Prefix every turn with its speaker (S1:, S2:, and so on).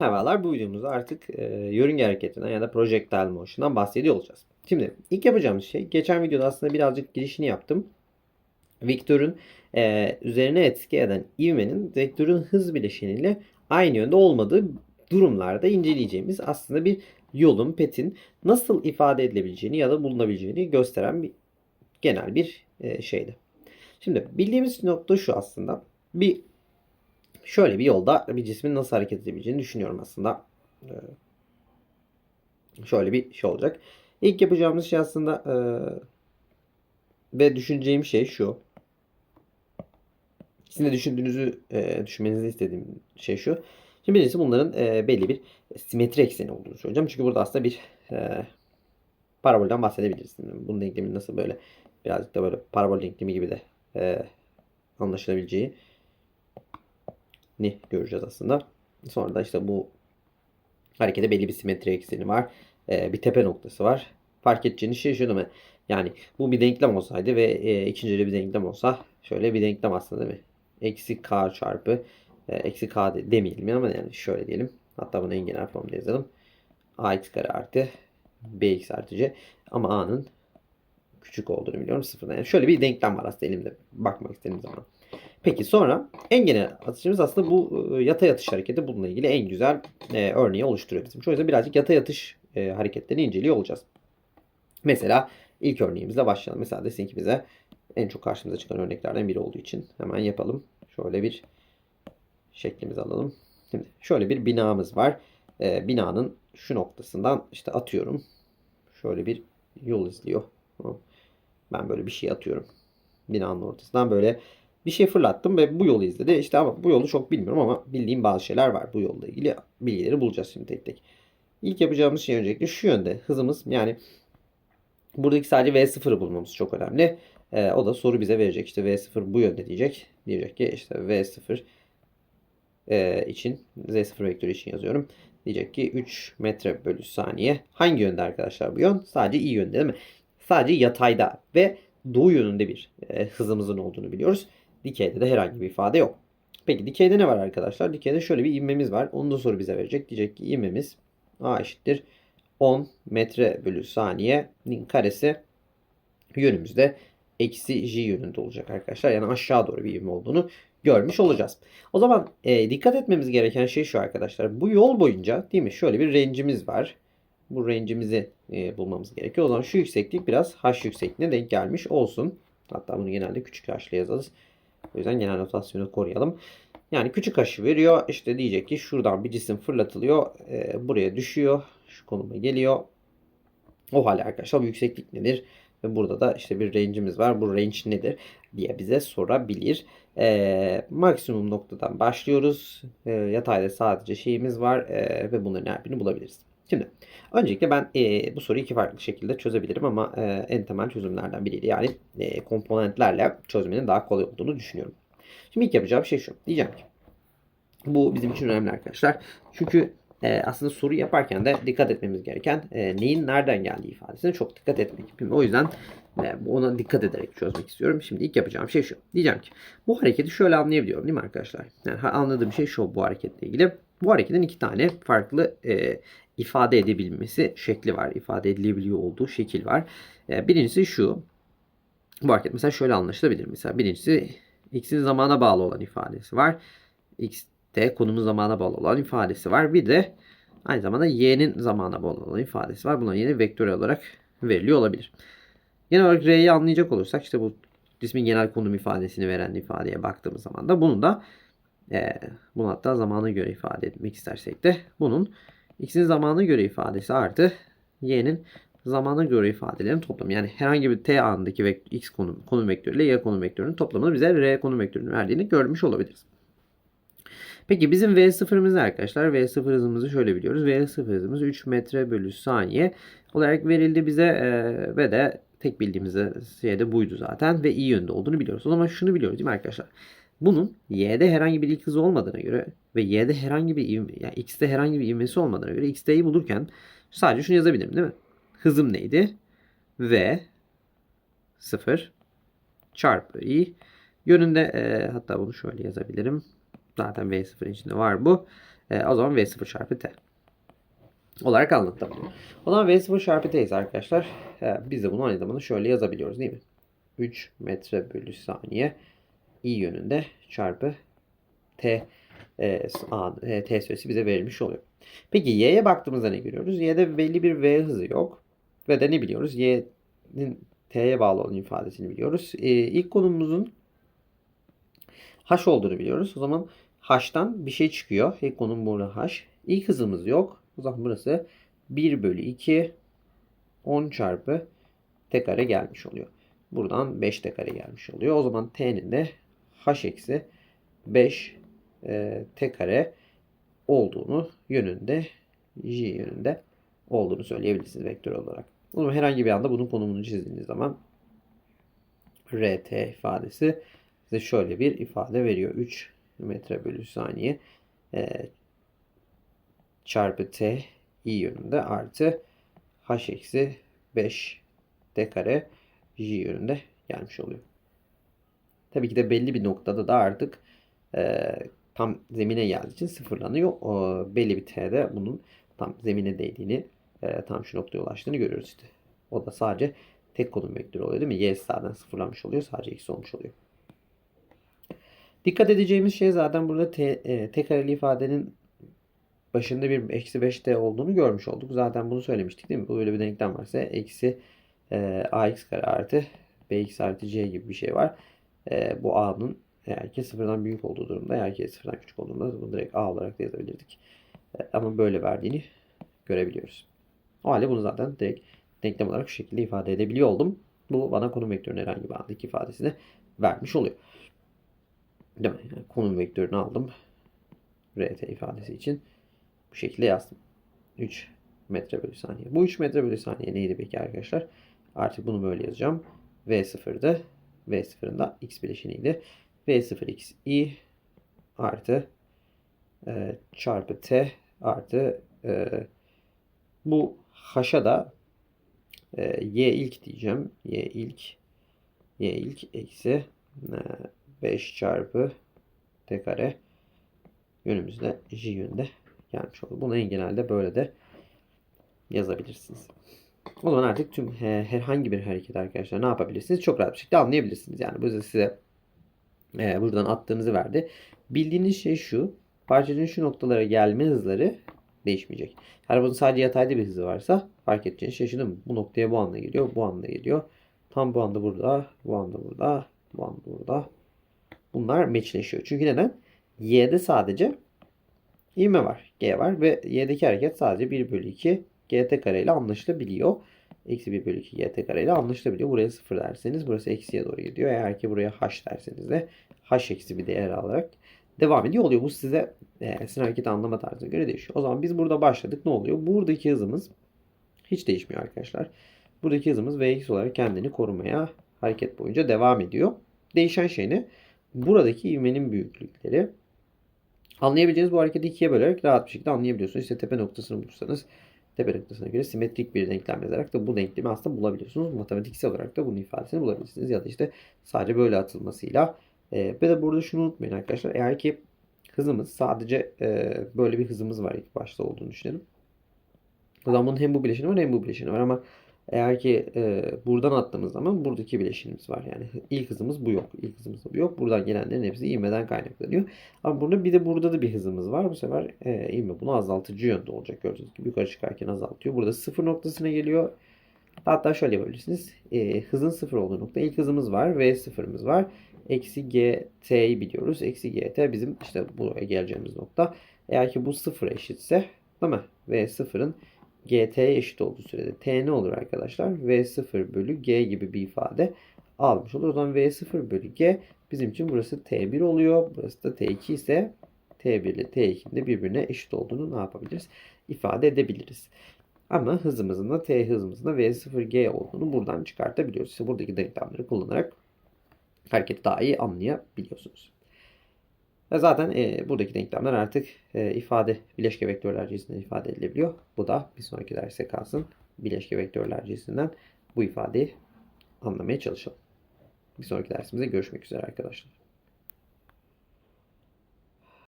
S1: Merhabalar bu videomuzda artık e, yörünge hareketinden ya da projectile motion'dan bahsediyor olacağız. Şimdi ilk yapacağımız şey geçen videoda aslında birazcık girişini yaptım. Vektörün e, üzerine etki eden ivmenin vektörün hız bileşeniyle aynı yönde olmadığı durumlarda inceleyeceğimiz aslında bir yolun, petin nasıl ifade edilebileceğini ya da bulunabileceğini gösteren bir genel bir e, şeydi. Şimdi bildiğimiz nokta şu aslında. Bir şöyle bir yolda bir cismin nasıl hareket edebileceğini düşünüyorum aslında. Ee, şöyle bir şey olacak. İlk yapacağımız şey aslında e, ve düşüneceğim şey şu. Sizin de düşündüğünüzü e, düşünmenizi istediğim şey şu. Şimdi birincisi bunların e, belli bir simetri ekseni olduğunu söyleyeceğim. Çünkü burada aslında bir e, parabolden bahsedebiliriz. Bunun denklemi nasıl böyle birazcık da böyle parabol denklemi gibi de e, anlaşılabileceği ni göreceğiz aslında. Sonra da işte bu harekete belli bir simetri ekseni var. Ee, bir tepe noktası var. Fark edeceğiniz şey şu değil mi? Yani bu bir denklem olsaydı ve e, ikinci bir denklem olsa şöyle bir denklem aslında değil mi? Eksi k çarpı e, eksi k de, demeyelim ama yani şöyle diyelim. Hatta bunu en genel formda yazalım. ax kare artı bx artı c ama a'nın küçük olduğunu biliyorum sıfırdan. Yani şöyle bir denklem var aslında elimde bakmak istediğim zaman. Peki sonra en genel atışımız aslında bu e, yatay atış hareketi bununla ilgili en güzel e, örneği oluşturuyor bizim. O yüzden birazcık yatay atış e, hareketlerini inceliyor olacağız. Mesela ilk örneğimizle başlayalım. Mesela desin ki bize en çok karşımıza çıkan örneklerden biri olduğu için hemen yapalım. Şöyle bir şeklimizi alalım. Şimdi şöyle bir binamız var. E, binanın şu noktasından işte atıyorum. Şöyle bir yol izliyor. Ben böyle bir şey atıyorum. Binanın ortasından böyle bir şey fırlattım ve bu yolu izledi. İşte ama bu yolu çok bilmiyorum ama bildiğim bazı şeyler var bu yolla ilgili. Bilgileri bulacağız şimdi tek tek. İlk yapacağımız şey öncelikle şu yönde hızımız yani buradaki sadece V0'ı bulmamız çok önemli. Ee, o da soru bize verecek. İşte V0 bu yönde diyecek. Diyecek ki işte V0 e, için Z0 vektörü için yazıyorum. Diyecek ki 3 metre bölü saniye. Hangi yönde arkadaşlar bu yön? Sadece iyi yönde değil mi? Sadece yatayda ve doğu yönünde bir e, hızımızın olduğunu biliyoruz. Dikeyde de herhangi bir ifade yok. Peki dikeyde ne var arkadaşlar? Dikeyde şöyle bir ivmemiz var. Onu da soru bize verecek. Diyecek ki ivmemiz A eşittir 10 metre bölü saniyenin karesi yönümüzde eksi j yönünde olacak arkadaşlar. Yani aşağı doğru bir ivme olduğunu görmüş olacağız. O zaman e, dikkat etmemiz gereken şey şu arkadaşlar. Bu yol boyunca değil mi? Şöyle bir range'imiz var. Bu range'imizi e, bulmamız gerekiyor. O zaman şu yükseklik biraz h yüksekliğine denk gelmiş olsun. Hatta bunu genelde küçük h ile yazarız. O yüzden genel notasyonu koruyalım. Yani küçük aşı veriyor. İşte diyecek ki şuradan bir cisim fırlatılıyor. E, buraya düşüyor. Şu konuma geliyor. O halde arkadaşlar yükseklik nedir? Ve burada da işte bir range'imiz var. Bu range nedir diye bize sorabilir. E, maksimum noktadan başlıyoruz. E, yatayda sadece şeyimiz var. E, ve bunların her birini bulabiliriz. Şimdi öncelikle ben e, bu soruyu iki farklı şekilde çözebilirim ama e, en temel çözümlerden biriydi. Yani e, komponentlerle çözmenin daha kolay olduğunu düşünüyorum. Şimdi ilk yapacağım şey şu. Diyeceğim ki bu bizim için önemli arkadaşlar. Çünkü e, aslında soru yaparken de dikkat etmemiz gereken e, neyin nereden geldiği ifadesine çok dikkat etmek. O yüzden e, ona dikkat ederek çözmek istiyorum. Şimdi ilk yapacağım şey şu. Diyeceğim ki bu hareketi şöyle anlayabiliyorum değil mi arkadaşlar? Yani anladığım şey şu bu hareketle ilgili. Bu hareketin iki tane farklı e, ifade edebilmesi şekli var. İfade edilebiliyor olduğu şekil var. E, birincisi şu. Bu hareket mesela şöyle anlaşılabilir. Mesela birincisi x'in zamana bağlı olan ifadesi var. x'te konumun zamana bağlı olan ifadesi var. Bir de aynı zamanda y'nin zamana bağlı olan ifadesi var. Bunlar yine vektör olarak veriliyor olabilir. Genel olarak r'yi anlayacak olursak işte bu cismin genel konum ifadesini veren ifadeye baktığımız zaman da bunu da e, bunu hatta zamana göre ifade etmek istersek de bunun x'in zamana göre ifadesi artı y'nin zamana göre ifadelerin toplamı. Yani herhangi bir t anındaki x konum, konum vektörü ile y konum vektörünün toplamını bize r konum vektörünün verdiğini görmüş olabiliriz. Peki bizim v sıfırımız arkadaşlar? v sıfır hızımızı şöyle biliyoruz. v sıfır hızımız 3 metre bölü saniye olarak verildi bize e, ve de tek bildiğimiz şey de buydu zaten ve i yönde olduğunu biliyoruz. O zaman şunu biliyoruz değil mi arkadaşlar? Bunun y'de herhangi bir ilk hızı olmadığına göre ve y'de herhangi bir ivme, yani x'te herhangi bir ivmesi olmadığına göre x'te'yi bulurken sadece şunu yazabilirim değil mi? Hızım neydi? v 0 çarpı i yönünde e, hatta bunu şöyle yazabilirim. Zaten v0'ın içinde var bu. E, o zaman V0 çarpı T olarak anlattım. O zaman V0 çarpı T ise arkadaşlar e, biz de bunu aynı zamanda şöyle yazabiliyoruz değil mi? 3 metre bölü saniye i yönünde çarpı t e, a, e, t süresi bize verilmiş oluyor. Peki y'ye baktığımızda ne görüyoruz? Y'de belli bir v hızı yok. Ve de ne biliyoruz? y'nin t'ye bağlı olan ifadesini biliyoruz. E, ilk konumumuzun h olduğunu biliyoruz. O zaman h'tan bir şey çıkıyor. İlk konum burada h. İlk hızımız yok. O zaman burası 1 bölü 2 10 çarpı t kare gelmiş oluyor. Buradan 5 t kare gelmiş oluyor. O zaman t'nin de h eksi 5 e, t kare olduğunu yönünde j yönünde olduğunu söyleyebilirsiniz vektör olarak. O zaman herhangi bir anda bunun konumunu çizdiğiniz zaman rt ifadesi size şöyle bir ifade veriyor. 3 metre bölü saniye e, çarpı t i yönünde artı h eksi 5 t kare j yönünde gelmiş oluyor. Tabii ki de belli bir noktada da artık e, tam zemine geldiği için sıfırlanıyor. O, belli bir t'de bunun tam zemine değdiğini, e, tam şu noktaya ulaştığını görüyoruz işte. O da sadece tek konum vektörü oluyor değil mi? Y zaten sıfırlanmış oluyor. Sadece x olmuş oluyor. Dikkat edeceğimiz şey zaten burada t, e, tek kareli ifadenin başında bir eksi 5t olduğunu görmüş olduk. Zaten bunu söylemiştik değil mi? Böyle bir denklem varsa eksi e, ax kare artı bx artı c gibi bir şey var. E, bu a'nın eğer ki sıfırdan büyük olduğu durumda eğer ki sıfırdan küçük olduğunda bunu direkt a olarak da yazabilirdik. E, ama böyle verdiğini görebiliyoruz. O halde bunu zaten direkt denklem olarak şu şekilde ifade edebiliyor oldum. Bu bana konum vektörünün herhangi bir andaki ifadesini vermiş oluyor. Değil mi? Yani konum vektörünü aldım. RT ifadesi için bu şekilde yazdım. 3 metre bölü saniye. Bu 3 metre bölü saniye neydi peki arkadaşlar? Artık bunu böyle yazacağım. V0'dı. V0'ın da x bileşeniydi. V0 x i artı e, çarpı t artı e, bu h'a da e, y ilk diyeceğim. y ilk y ilk eksi e, 5 çarpı t kare yönümüzde j yönünde gelmiş oldu. Bunu en genelde böyle de yazabilirsiniz. O zaman artık tüm he, herhangi bir hareket arkadaşlar ne yapabilirsiniz? Çok rahat bir şekilde anlayabilirsiniz. Yani bu size e, buradan attığınızı verdi. Bildiğiniz şey şu. Parçacığın şu noktalara gelme hızları değişmeyecek. Bunun sadece yatayda bir hızı varsa fark edeceğiniz şey şu Bu noktaya bu anda geliyor. Bu anda geliyor. Tam bu anda burada. Bu anda burada. Bu anda burada. Bunlar meçleşiyor. Çünkü neden? Y'de sadece ivme var. G var ve Y'deki hareket sadece 1 bölü 2 GT kare ile anlaşılabiliyor. Eksi 1 bölü 2 GT kare ile anlaşılabiliyor. Buraya 0 derseniz burası eksiye doğru gidiyor. Eğer ki buraya H derseniz de H eksi bir değer alarak devam ediyor oluyor. Bu size e, sizin hareket anlama tarzına göre değişiyor. O zaman biz burada başladık. Ne oluyor? Buradaki hızımız hiç değişmiyor arkadaşlar. Buradaki hızımız Vx olarak kendini korumaya hareket boyunca devam ediyor. Değişen şey ne? Buradaki ivmenin büyüklükleri. Anlayabileceğiniz bu hareketi ikiye bölerek rahat bir şekilde anlayabiliyorsunuz. İşte tepe noktasını bulursanız tepe noktasına göre simetrik bir denklem yazarak da bu denklemi aslında bulabiliyorsunuz. Matematiksel olarak da bunun ifadesini bulabilirsiniz. Ya da işte sadece böyle atılmasıyla. E, ve de burada şunu unutmayın arkadaşlar. Eğer ki hızımız sadece e, böyle bir hızımız var ilk başta olduğunu düşünelim. O zaman bunun hem bu bileşeni var hem bu bileşeni var ama eğer ki e, buradan attığımız zaman buradaki bileşenimiz var. Yani ilk hızımız bu yok. İlk hızımız bu yok. Buradan gelenlerin hepsi ivmeden kaynaklanıyor. Ama burada bir de burada da bir hızımız var. Bu sefer e, ivme bunu azaltıcı yönde olacak. Gördüğünüz gibi yukarı çıkarken azaltıyor. Burada sıfır noktasına geliyor. Hatta şöyle yapabilirsiniz. E, hızın sıfır olduğu nokta. ilk hızımız var. V sıfırımız var. Eksi GT'yi biliyoruz. Eksi GT bizim işte buraya geleceğimiz nokta. Eğer ki bu sıfır eşitse değil mi? V sıfırın GT'ye eşit olduğu sürede T ne olur arkadaşlar? V0 bölü G gibi bir ifade almış olur. O zaman V0 bölü G bizim için burası T1 oluyor. Burası da T2 ise T1 ile T2'nin de birbirine eşit olduğunu ne yapabiliriz? İfade edebiliriz. Ama hızımızın da T hızımızın da V0G olduğunu buradan çıkartabiliyoruz. İşte buradaki denklemleri kullanarak hareketi daha iyi anlayabiliyorsunuz. Zaten e, buradaki denklemler artık e, ifade bileşke vektörler cinsinden ifade edilebiliyor. Bu da bir sonraki derse kalsın. Bileşke vektörler cinsinden bu ifadeyi anlamaya çalışalım. Bir sonraki dersimizde görüşmek üzere arkadaşlar.